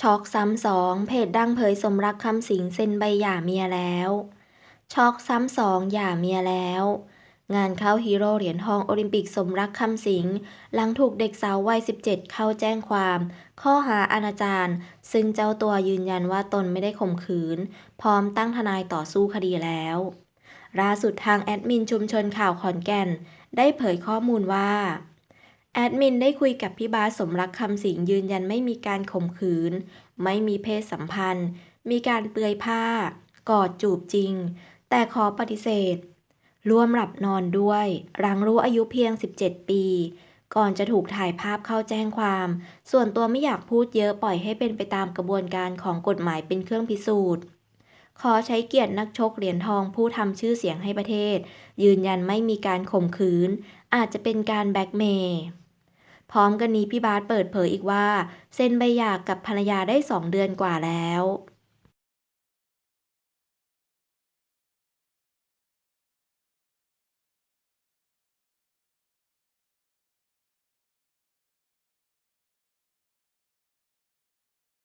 ช็อกซ้ำสองเพจดังเผยสมรักคำสิงเซ็นใบหย่าเมียแล้ว ช็อกซ้ำสองหย่าเมียแล้ว งานเข้าฮีโร่เหรียญทองโอลิมปิกสมรักคำสิงหลังถูกเด็กสาววัย 17 เข้าแจ้งความ ข้อหาอนาจารซึ่งเจ้าตัวยืนยันว่าตนไม่ได้ข่มขืน พร้อมตั้งทนายต่อสู้คดีแล้วล่าสุดทางแอดมินชุมชนข่าวขอนแก่น ได้เผยข้อมูลว่า แอดมินได้คุยกับพี่บาสสมรักคำสิงยืนยันไม่มีการข่มขืน ไม่มีเพศสัมพันธ์ มีการเปลือยผ้า กอดจูบจริง แต่ขอปฏิเสธ ร่วมหลับนอนด้วยหลังรู้อายุเพียง 17 ปี ก่อนจะถูกถ่ายภาพเข้าแจ้งความ ส่วนตัวไม่อยากพูดเยอะปล่อยให้เป็นไปตามกระบวนการของกฎหมายเป็นเครื่องพิสูจน์ ขอใช้เกียรตินักชกเหรียญทองผู้ทำชื่อเสียงให้ประเทศ ยืนยันไม่มีการข่มขืน อาจจะเป็นการแบ็กเมย์ พร้อมกันนี้พี่บาสเปิดเผยอีกว่า เซ็นใบหย่ากับภรรยาได้สองเดือนกว่าแล้ว